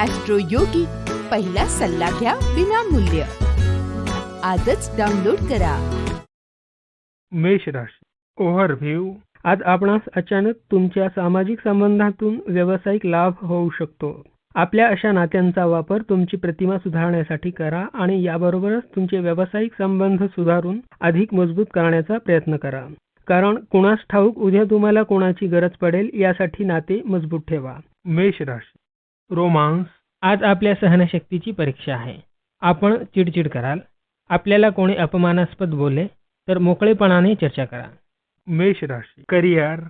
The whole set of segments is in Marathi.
ॲस्ट्रो योगी पहिला सल्ला घ्या विनामूल्य. आजच डाउनलोड करा. मेष राशी. ओव्हरव्ह्यू आज आपणास अचानक तुमच्या सामाजिक संबंधातून व्यावसायिक लाभ होऊ शकतो. आपल्या अशा नात्यांचा वापर तुमची प्रतिमा सुधारण्यासाठी करा आणि याबरोबरच तुमचे व्यावसायिक संबंध सुधारून अधिक मजबूत करण्याचा प्रयत्न करा. कारण कुणास ठाऊक उद्या तुम्हाला कोणाची गरज पडेल यासाठी नाते मजबूत ठेवा. मेष राशी. रोमांस आज आपल्या सहनशक्तीची परीक्षा आहे. आपण चिडचिड कराल. आपल्याला कोणी अपमानास्पद बोलले तर मोकळेपणाने चर्चा करा. मेष राशी. करिअर.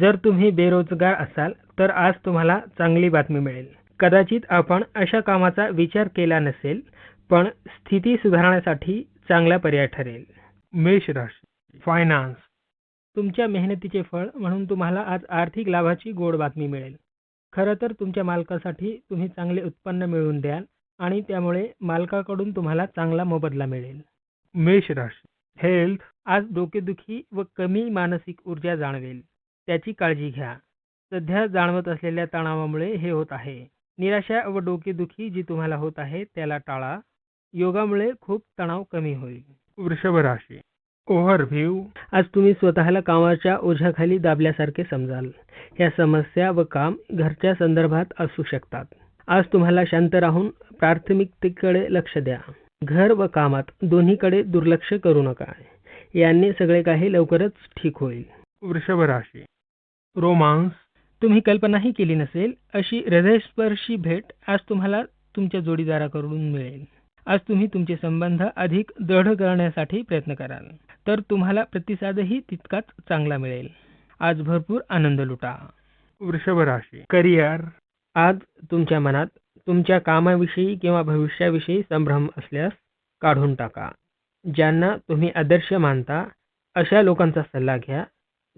जर तुम्ही बेरोजगार असाल तर आज तुम्हाला चांगली बातमी मिळेल. कदाचित आपण अशा कामाचा विचार केला नसेल पण स्थिती सुधारण्यासाठी चांगला पर्याय ठरेल. मेष राशी. फायनान्स. तुमच्या मेहनतीचे फळ म्हणून तुम्हाला आज आर्थिक लाभाची गोड बातमी मिळेल. खरं तर तुमच्या मालकासाठी तुम्ही चांगले उत्पन्न मिळवून द्याल आणि त्यामुळे मालकाकडून तुम्हाला चांगला मोबदला मिळेल. मेष राशी. हेल्थ आज डोकेदुखी व कमी मानसिक ऊर्जा जाणवेल. त्याची काळजी घ्या. सध्या जाणवत असलेल्या तणावामुळे हे होत आहे. निराशा व डोकेदुखी जी तुम्हाला होत आहे त्याला टाळा. योगामुळे खूप तणाव कमी होईल. वृषभ राशी. ओव्हरव्ह्यू. आज तुम्ही स्वतःला कामाच्या ओझ्याखाली दाबल्यासारखे समजाल. या समस्या व काम घरच्या संदर्भात असू शकतात. आज तुम्हाला शांत राहून प्राथमिकतेकडे लक्ष द्या. घर व कामात दोन्हीकडे दुर्लक्ष करू नका. याने सगळे काही लवकरच ठीक होईल. वृषभ राशी. रोमांस. तुम्ही कल्पनाही केली नसेल अशी हृदयस्पर्शी भेट आज तुम्हाला तुमच्या जोडीदाराकडून मिळेल. आज तुम्ही तुमचे संबंध अधिक दृढ करण्यासाठी प्रयत्न कराल. तर तुम्हाला प्रतिसादही तितकाच चांगला मिळेल. आज भरपूर आनंद लुटा. वृषभ राशी. करिअर. आज तुमच्या मनात तुमच्या कामाविषयी किंवा भविष्याविषयी संभ्रम असल्यास काढून टाका. ज्यांना तुम्ही आदर्श मानता अशा लोकांचा सल्ला घ्या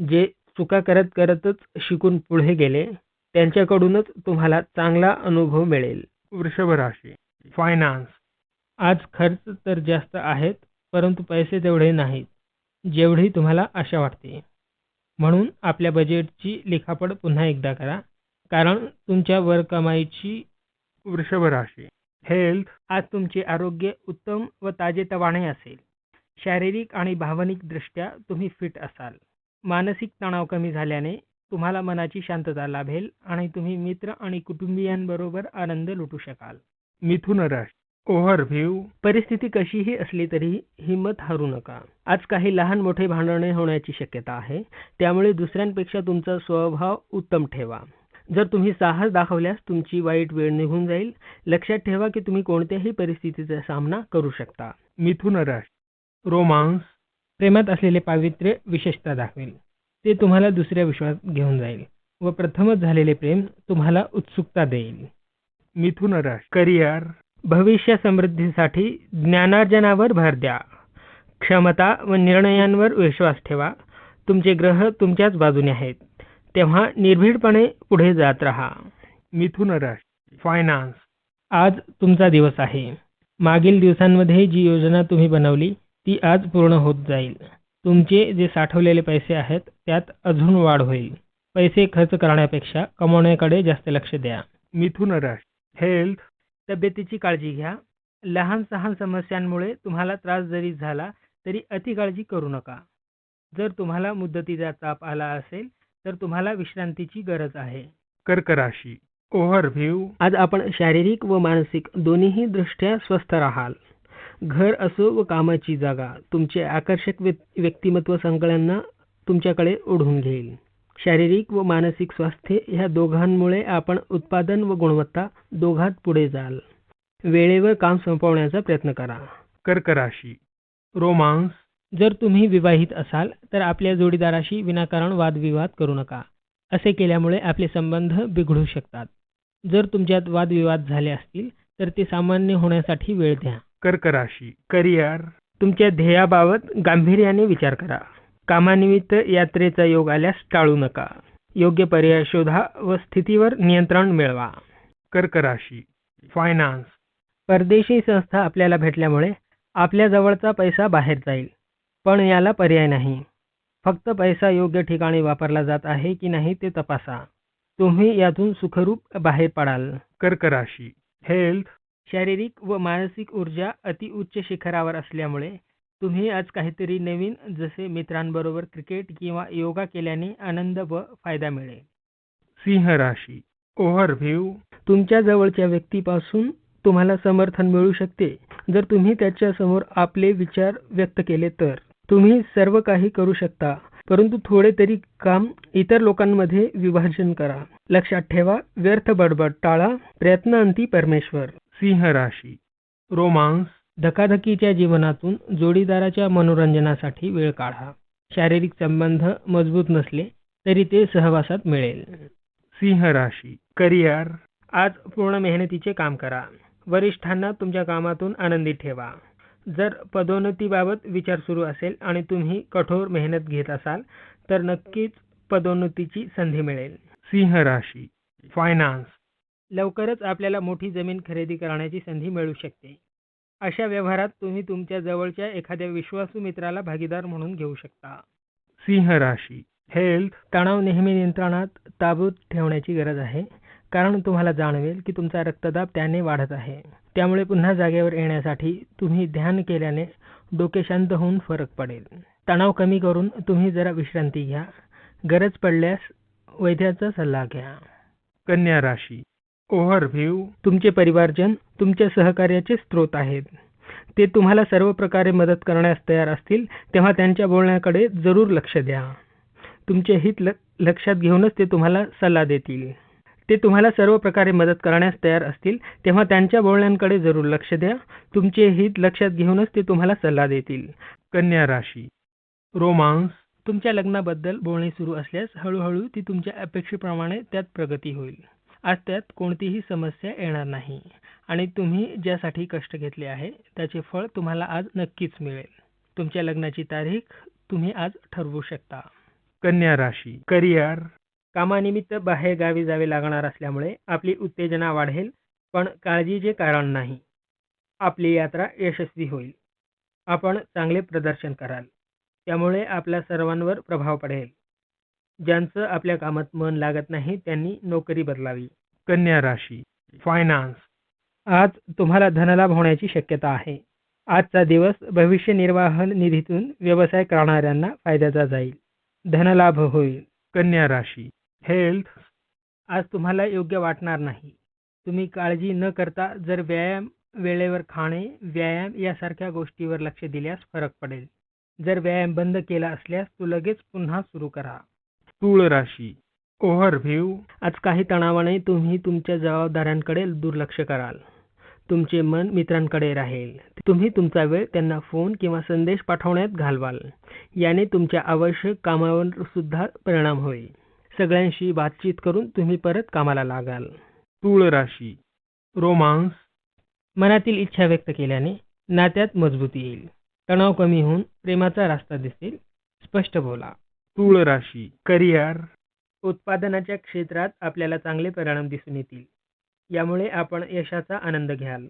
जे चुका करत करतच शिकून पुढे गेले त्यांच्याकडूनच तुम्हाला चांगला अनुभव मिळेल. वृषभ राशी. फायनान्स. आज खर्च तर जास्त आहेत परंतु पैसे तेवढे नाहीत. जेवढी तुम्हाला आशा वाटते. म्हणून आपल्या बजेटची लिखापड पुन्हा एकदा करा. कारण तुमच्या वर कमाईची वृषभ राशी. हेल्थ आज तुमचे आरोग्य उत्तम व ताजेतवाने असेल. शारीरिक आणि भावनिक दृष्ट्या तुम्ही फिट असाल. मानसिक तणाव कमी झाल्याने तुम्हाला मनाची शांतता लाभेल आणि तुम्ही मित्र आणि कुटुंबियांबरोबर आनंद लुटू शकाल. मिथुन राशी. ओव्हरव्ह्यू. परिस्थिती कशीही असली तरी हिंमत हरू नका. आज काही लहान मोठे भांडणे होण्याची शक्यता आहे. त्यामुळे दुसऱ्यांपेक्षा तुमचा स्वभाव उत्तम ठेवा. जर तुम्ही साहस दाखवल्यास तुमची वाईट वेळ निघून जाईल. लक्षात ठेवा की तुम्ही कोणत्याही परिस्थितीचा सामना करू शकता. मिथुन राशी रोमांस. प्रेमात असलेले पावित्र्य विशेषता दाखवेल. ते तुम्हाला दुसऱ्या विश्वास घेऊन जाईल व प्रथमच झालेले प्रेम तुम्हाला उत्सुकता देईल. मिथुन राशी करिअर. भविष्य समृद्धीसाठी ज्ञानार्जनावर भर द्या. क्षमता व निर्णयांवर विश्वास ठेवा. तुमचे ग्रह तुमच्याच बाजूने आहेत. तेव्हा निर्भीडपणे पुढे जात राहा. मिथुन राशी फायनान्स आज तुमचा दिवस आहे. मागील दिवसांमध्ये जी योजना तुम्ही बनवली ती आज पूर्ण होत जाईल. तुमचे जे साठवलेले पैसे आहेत त्यात अजून वाढ होईल. पैसे खर्च करण्यापेक्षा कमवण्याकडे जास्त लक्ष द्या. मिथुन राशी हेल्थ तब्येतीची काळजी घ्या. लहान सहान समस्यांमुळे तुम्हाला त्रास जरी झाला तरी अति काळजी करू नका. जर तुम्हाला मुदतीचा ताप आला असेल तर तुम्हाला विश्रांतीची गरज आहे. कर्क राशी ओव्हरव्ह्यू आज आपण शारीरिक व मानसिक दोन्हीही दृष्ट्या स्वस्थ राहाल. घर असो व कामाची जागा तुमचे आकर्षक व्यक्- व्यक्तिमत्व सगळ्यांना तुमच्याकडे ओढून घेईल. शारीरिक व मानसिक स्वास्थ्य ह्या दोघांमुळे आपण उत्पादन व गुणवत्ता दोघात पुढे जाल. वेळेवर काम संपवण्याचा प्रयत्न करा. कर्क राशी रोमांस. जर तुम्ही विवाहित असाल तर आपल्या जोडीदाराशी विनाकारण वादविवाद करू नका. असे केल्यामुळे आपले संबंध बिघडू शकतात. जर तुमच्यात वादविवाद झाले असतील तर ते सामान्य होण्यासाठी वेळ द्या. कर्क राशी करिअर. तुमच्या ध्येयाबाबत गांभीर्याने विचार करा. कामानिमित्त यात्रेचा योग आल्यास टाळू नका. योग्य पर्याय शोधा व स्थितीवर नियंत्रण मिळवा. कर्क राशी फायनान्स परदेशी संस्था आपल्याला भेटल्यामुळे आपल्या जवळचा पैसा बाहेर जाईल. पण याला पर्याय नाही. फक्त पैसा योग्य ठिकाणी वापरला जात आहे की नाही ते तपासा. तुम्ही यातून सुखरूप बाहेर पडाल. कर्क राशी हेल्थ शारीरिक व मानसिक ऊर्जा अति उच्च शिखरावर असल्यामुळे तुम्ही आज काहीतरी नवीन जसे मित्रांबरोबर क्रिकेट किंवा योगा केल्याने आनंद व फायदा मिळेल. सिंह राशी ओव्हरव्ह्यू तुमच्या जवळच्या व्यक्तीपासून तुम्हाला समर्थन मिळू शकते. जर तुम्ही त्याच्यासमोर आपले विचार व्यक्त केले तर. तुम्ही सर्व काही करू शकता परंतु थोडे तरी काम इतर लोकांमध्ये विभाजन करा. लक्षात ठेवा व्यर्थ बडबड टाळा प्रयत्नांती परमेश्वर. सिंह राशी रोमांस. धकाधकीच्या जीवनातून जोडीदाराच्या मनोरंजनासाठी वेळ काढा. शारीरिक संबंध मजबूत नसले तरी ते सहवासात मिळेल. सिंह राशी करिअर. आज पूर्ण मेहनतीचे काम करा. वरिष्ठांना तुमच्या कामातून आनंदी ठेवा. जर पदोन्नतीबाबत विचार सुरू असेल आणि तुम्ही कठोर मेहनत घेत असाल तर नक्कीच पदोन्नतीची संधी मिळेल. सिंह राशी फायनान्स लवकरच आपल्याला मोठी जमीन खरेदी करण्याची संधी मिळू शकते. अशा व्यवहारात तुम्ही तुमच्या जवळच्या एखाद्या विश्वासू मित्राला भागीदार म्हणून घेऊ शकता. सिंह राशी. हेल्थ तणाव नेहमी नियंत्रणात ताबूत ठेवण्याची गरज आहे. कारण तुम्हाला जाणवेल की तुमचा रक्तदाब त्याने वाढत आहे. त्यामुळे पुन्हा जागेवर येण्यासाठी तुम्ही ध्यान केल्याने डोके शांत होऊन फरक पडेल. तणाव कमी करून तुम्ही जरा विश्रांती घ्या. गरज पडल्यास वैद्याचा सल्ला घ्या. कन्या राशी. ओव्हरव्ह्यू तुमचे परिवारजन तुमच्या सहकार्याचे स्रोत आहेत. ते तुम्हाला सर्व प्रकारे मदत करण्यास तयार असतील तेव्हा त्यांच्या बोलण्याकडे जरूर लक्ष द्या. तुमचे हित ल लक्षात घेऊनच ते तुम्हाला सल्ला देतील. ते तुम्हाला सर्व प्रकारे मदत करण्यास तयार असतील तेव्हा त्यांच्या बोलण्यांकडे जरूर लक्ष द्या. तुमचे हित लक्षात घेऊनच ते तुम्हाला सल्ला देतील. कन्या राशी रोमांस तुमच्या लग्नाबद्दल बोलणे सुरू असल्यास हळूहळू ती तुमच्या अपेक्षेप्रमाणे त्यात प्रगती होईल. आज त्यात कोणतीही समस्या येणार नाही. आणि तुम्ही ज्यासाठी कष्ट घेतले आहे त्याचे फळ तुम्हाला आज नक्कीच मिळेल. तुमच्या लग्नाची तारीख तुम्ही आज ठरवू शकता. कन्या राशी करिअर. कामानिमित्त बाहेर गावी जावे लागणार असल्यामुळे आपली उत्तेजना वाढेल पण काळजीचे कारण नाही आपली यात्रा यशस्वी होईल. आपण चांगले प्रदर्शन कराल. त्यामुळे आपल्या सर्वांवर प्रभाव पडेल. ज्यांचं आपल्या कामात मन लागत नाही त्यांनी नोकरी बदलावी. कन्या राशी फायनान्स आज तुम्हाला धनलाभ होण्याची शक्यता आहे. आजचा दिवस भविष्य निर्वाह निधीतून व्यवसाय करणाऱ्यांना फायद्याचा जाईल. धनलाभ होईल. कन्या राशी हेल्थ आज तुम्हाला योग्य वाटणार नाही. तुम्ही काळजी न करता जर व्यायाम वेळेवर खाणे व्यायाम यासारख्या गोष्टीवर लक्ष दिल्यास फरक पडेल. जर व्यायाम बंद केला असल्यास तो लगेच पुन्हा सुरू करा. तूळ राशी. ओव्हरव्ह्यू आज काही तणावाने तुम्ही तुमच्या जबाबदाऱ्यांकडे दुर्लक्ष कराल. तुमचे मन मित्रांकडे राहील. तुम्ही तुमचा वेळ त्यांना फोन किंवा संदेश पाठवण्यात घालवाल. याने तुमच्या आवश्यक कामावर सुद्धा परिणाम होईल. सगळ्यांशी बातचीत करून तुम्ही परत कामाला लागाल. तूळ राशी. रोमांस. मनातील इच्छा व्यक्त केल्याने नात्यात मजबूती येईल. तणाव कमी होऊन प्रेमाचा रास्ता दिसेल. स्पष्ट बोला. तूळ राशी करिअर. उत्पादनाच्या क्षेत्रात आपल्याला चांगले परिणाम दिसून येतील. यामुळे आपण यशाचा आनंद घ्याल.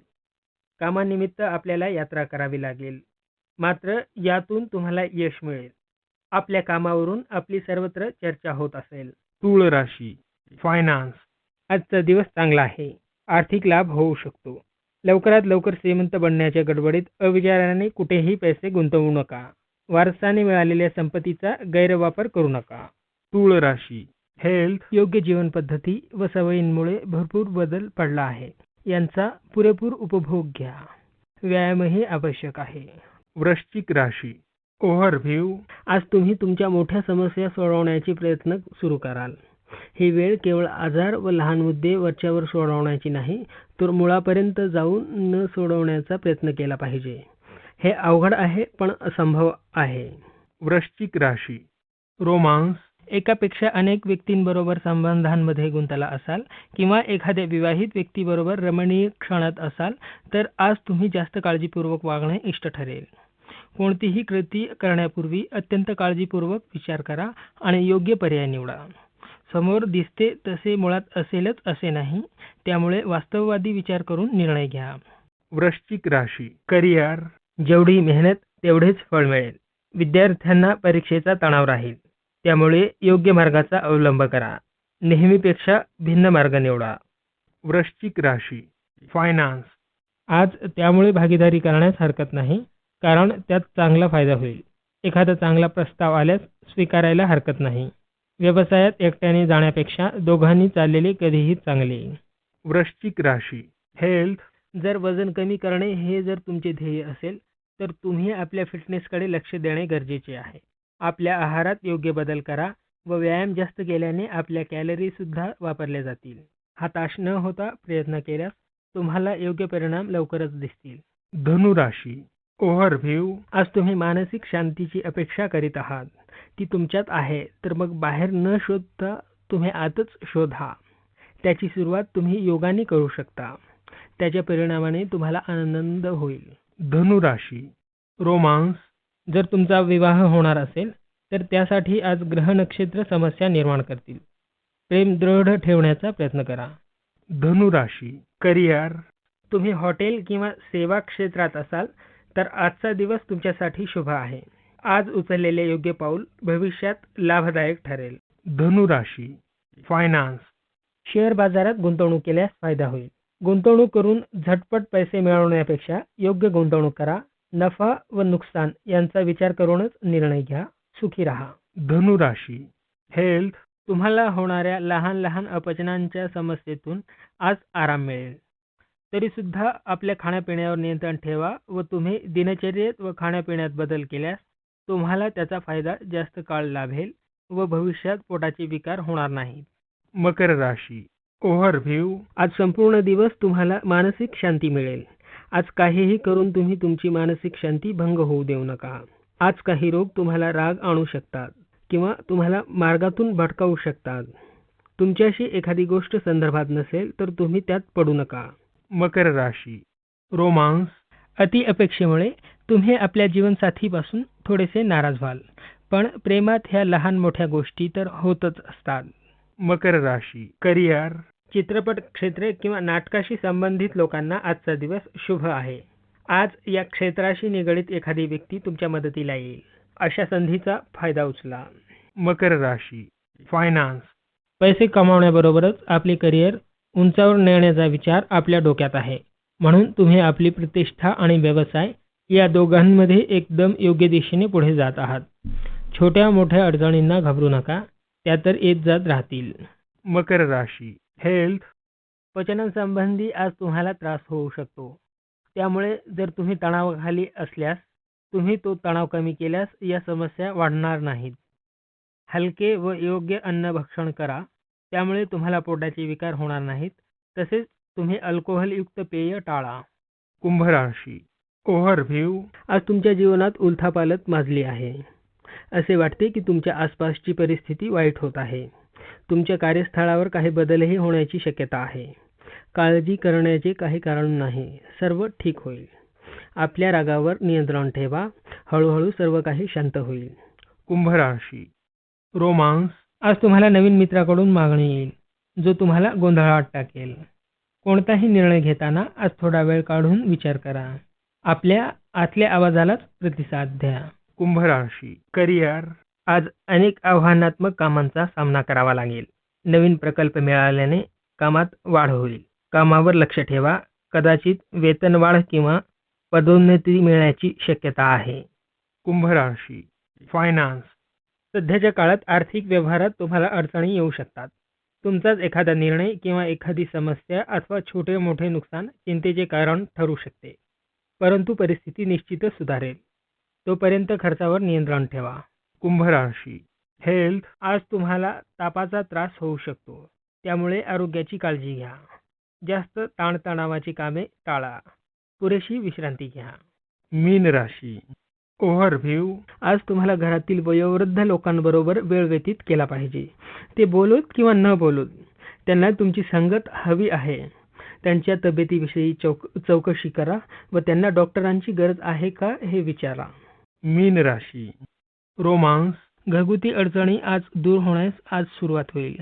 कामानिमित्त आपल्याला यात्रा करावी लागेल. मात्र यातून तुम्हाला यश मिळेल. आपल्या कामावरून आपली सर्वत्र चर्चा होत असेल. तूळ राशी फायनान्स. आजचा दिवस चांगला आहे. आर्थिक लाभ होऊ शकतो. लवकरात लवकर श्रीमंत बनण्याच्या गडबडीत अविचाराने कुठेही पैसे गुंतवू नका. वारसाने मिळालेल्या संपत्तीचा गैरवापर करू नका. तूळ राशी. हेल्थ योग्य जीवन पद्धती व सवयींमुळे भरपूर बदल पडला आहे. यांचा पुरेपूर उपभोग घ्या. व्यायामही आवश्यक आहे. वृश्चिक राशी. ओव्हरव्ह्यू आज तुम्ही तुमच्या मोठ्या समस्या सोडवण्याचे प्रयत्न सुरू कराल. ही वेळ केवळ आजार व लहान मुद्दे वरच्यावर सोडवण्याची नाही तर मुळापर्यंत जाऊन न सोडवण्याचा प्रयत्न केला पाहिजे. हे अवघड आहे पण असंभव आहे. वृश्चिक राशी. रोमांस. एकापेक्षा अनेक व्यक्तींबरोबर संबंधांमध्ये गुंतला असाल किंवा एखाद्या विवाहित व्यक्तीबरोबर रमणीय क्षणात असाल तर आज तुम्ही जास्त काळजीपूर्वक वागणे इष्ट ठरेल. कोणतीही कृती करण्यापूर्वी अत्यंत काळजीपूर्वक विचार करा आणि योग्य पर्याय निवडा. समोर दिसते तसे मुळात असेलच असे नाही त्यामुळे वास्तववादी विचार करून निर्णय घ्या. वृश्चिक राशी. करिअर. जेवढी मेहनत तेवढेच फळ मिळेल. विद्यार्थ्यांना परीक्षेचा तणाव राहील. त्यामुळे योग्य मार्गाचा अवलंब करा. नेहमीपेक्षा भिन्न मार्ग निवडा. वृश्चिक राशी फायनान्स आज त्यामुळे भागीदारी करण्यास हरकत नाही कारण त्यात चांगला फायदा होईल. एखादा चांगला प्रस्ताव आल्यास स्वीकारायला हरकत नाही. व्यवसायात एकट्याने जाण्यापेक्षा दोघांनी चाललेले कधीही चांगले. वृश्चिक राशी हेल्थ जर वजन कमी करणे हे जर तुमचे ध्येय असेल तर तुम्ही आपल्या फिटनेसकडे लक्ष देणे गरजेचे आहे. आपल्या आहारात योग्य बदल करा व व्यायाम जास्त केल्याने आपल्या कॅलरी सुद्धा वापरल्या जातील. हताश न होता प्रयत्न केल्यास तुम्हाला योग्य परिणाम लवकरच दिसतील. धनु राशी ओव्हरव्ह्यू. आज तुम्ही मानसिक शांतीची अपेक्षा करीत आहात. ती तुमच्यात आहे तर मग बाहेर न शोधता तुम्ही आतच शोधा. त्याची सुरुवात तुम्ही योगाने करू शकता. त्याच्या परिणामाने तुम्हाला आनंद होईल. धनुराशी. रोमांस. जर तुमचा विवाह होणार असेल तर त्यासाठी आज ग्रह नक्षत्र समस्या निर्माण करतील. प्रेम दृढ ठेवण्याचा प्रयत्न करा. धनुराशी. करिअर. तुम्ही हॉटेल किंवा सेवा क्षेत्रात असाल तर आजचा दिवस तुमच्यासाठी शुभ आहे. आज उचललेले योग्य पाऊल भविष्यात लाभदायक ठरेल. धनुराशी. फायनान्स. शेअर बाजारात गुंतवणूक केल्यास फायदा होईल. गुंतवणूक करून झटपट पैसे मिळवण्यापेक्षा योग्य गुंतवणूक करा. नफा व नुकसान यांचा विचार करूनच निर्णय घ्या. सुखी राहा. धनु राशी हेल्थ तुम्हाला होणाऱ्या लहान लहान अपचनांच्या समस्येतून आज आराम मिळेल. तरी सुद्धा आपल्या खाण्यापिण्यावर नियंत्रण ठेवा व तुम्ही दिनचर्येत व खाण्यापिण्यात बदल केल्यास तुम्हाला त्याचा फायदा जास्त काळ लाभेल व भविष्यात पोटाचे विकार होणार नाहीत. मकर राशी. ओव्हरव्ह्यू. आज संपूर्ण दिवस तुम्हाला मानसिक शांती मिळेल. आज काहीही करून तुम्ही तुमची मानसिक शांती भंग होऊ देऊ नका. आज काही रोग तुम्हाला राग आणू शकतात किंवा तुम्हाला मार्गातून भटकावू शकतात. तुमच्याशी एखादी गोष्ट संदर्भात नसेल तर तुम्ही त्यात पडू नका. मकर राशी. रोमांस. अति अपेक्षेमुळे तुम्ही आपल्या जीवनसाथीपासून थोडेसे नाराज व्हाल. पण प्रेमात ह्या लहान मोठ्या गोष्टी तर होतच असतात. मकर राशी. करिअर चित्रपट क्षेत्रे किंवा नाटकाशी संबंधित लोकांना आजचा दिवस शुभ आहे. आज या क्षेत्राशी निगडीत एखादी व्यक्ती तुमच्या मदतीला येईल. अशा संधीचा फायदा उचला. मकर राशी. फायनान्स पैसे कमावण्याबरोबरच आपले करिअर उंचावर नेण्याचा विचार आपल्या डोक्यात आहे. म्हणून तुम्ही आपली प्रतिष्ठा आणि व्यवसाय या दोघांमध्ये एकदम योग्य दिशेने पुढे जात आहात. छोट्या मोठ्या अडचणींना घाबरू नका. त्या तर येत जात राहतील. मकर राशी हेल्थ पचनासंबंधी आज तुम्हाला त्रास होऊ शकतो. त्यामुळे जर तुम्ही तणावाखाली असल्यास तुम्ही तो तणाव कमी केल्यास या समस्या वाढणार नाहीत. हलके व योग्य अन्न भक्षण करा. त्यामुळे तुम्हाला पोटाचे विकार होणार नाहीत. तसेच तुम्ही अल्कोहोलयुक्त पेय टाळा. कुंभ राशी ओव्हरव्ह्यू. आज तुमच्या जीवनात उलथापालथ माजली आहे. असे वाटते की तुमच्या आसपासची परिस्थिती वाईट होत आहे. तुमच्या कार्यस्थळावर काही बदलही होण्याची शक्यता आहे. काळजी करण्याचे काही कारण नाही. सर्व ठीक होईल. आपल्या रागावर नियंत्रण ठेवा. हळूहळू सर्व काही शांत होईल. कुंभ राशी रोमांस. आज तुम्हाला नवीन मित्राकडून मागणी येईल. जो तुम्हाला गोंधळात टाकेल. कोणताही निर्णय घेताना आज थोडा वेळ काढून विचार करा. आपल्या आतल्या आवाजालाच प्रतिसाद द्या. कुंभराशी करिअर. आज अनेक आव्हानात्मक कामांचा सामना करावा लागेल. नवीन प्रकल्प मिळाल्याने कामात वाढ होईल. कामावर लक्ष ठेवा. कदाचित वेतनवाढ किंवा पदोन्नती मिळण्याची शक्यता आहे. कुंभराशी फायनान्स सध्याच्या काळात आर्थिक व्यवहारात तुम्हाला अडचणी येऊ शकतात. तुमचाच एखादा निर्णय किंवा एखादी समस्या अथवा छोटे मोठे नुकसान चिंतेचे कारण ठरू शकते. परंतु परिस्थिती निश्चितच सुधारेल. तोपर्यंत खर्चावर नियंत्रण ठेवा. कुंभ राशी. हेल्थ आज तुम्हाला तापाचा त्रास होऊ शकतो. त्यामुळे आरोग्याची काळजी घ्या. जास्त ताणतणावाची कामे टाळा. पुरेशी विश्रांती घ्या. मीन राशी. ओव्हरव्ह्यू आज तुम्हाला घरातील वयोवृद्ध लोकांबरोबर वेळ व्यतीत केला पाहिजे. ते बोलूत किंवा न बोलूत त्यांना तुमची संगत हवी आहे. त्यांच्या तब्येतीविषयी चौक चौकशी करा व त्यांना डॉक्टरांची गरज आहे का हे विचारा. मीन राशी. रोमांस घरगुती अडचणी आज दूर होण्यास आज सुरुवात होईल.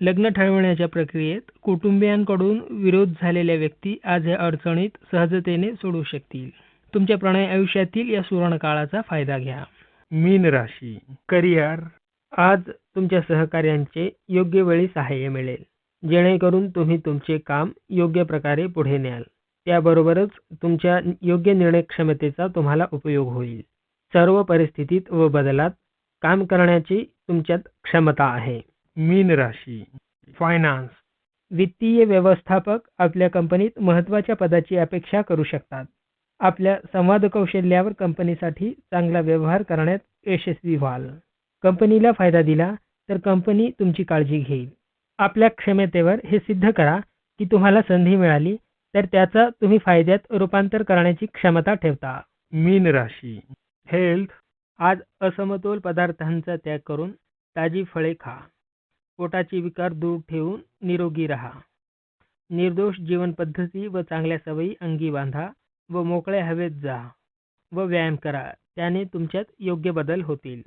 लग्न ठरवण्याच्या प्रक्रियेत कुटुंबियांकडून विरोध झालेल्या व्यक्ती आज या अडचणीत सहजतेने सोडू शकतील. तुमच्या प्रणय आयुष्यातील या सुवर्ण काळाचा फायदा घ्या. मीन राशी. करिअर. आज तुमच्या सहकार्यांचे योग्य वेळी सहाय्य मिळेल. जेणेकरून तुम्ही तुमचे काम योग्य प्रकारे पुढे न्याल. त्याबरोबरच तुमच्या योग्य निर्णय क्षमतेचा तुम्हाला उपयोग होईल. सर्व परिस्थितीत व बदलात काम करण्याची तुमच्यात क्षमता आहे. मीन राशी फायनान्स वित्तीय व्यवस्थापक आपल्या कंपनीत महत्त्वाच्या पदाची अपेक्षा करू शकतात. आपल्या संवाद कौशल्यावर कंपनीसाठी चांगला व्यवहार करण्यात यशस्वी व्हाल. कंपनीला फायदा दिला तर कंपनी तुमची काळजी घेईल. आपल्या क्षमतेवर हे सिद्ध करा की तुम्हाला संधी मिळाली तर त्याचा तुम्ही फायद्यात रूपांतर करण्याची क्षमता ठेवता. मीन राशी हेल्थ आज असमतोल पदार्थांचा त्याग करून ताजी फळे खा. पोटाचे विकार दूर ठेवून निरोगी राहा. निर्दोष जीवनपद्धती व चांगल्या सवयी अंगी बांधा व मोकळ्या हवेत जा व व्यायाम करा. त्याने तुमच्यात योग्य बदल होतील.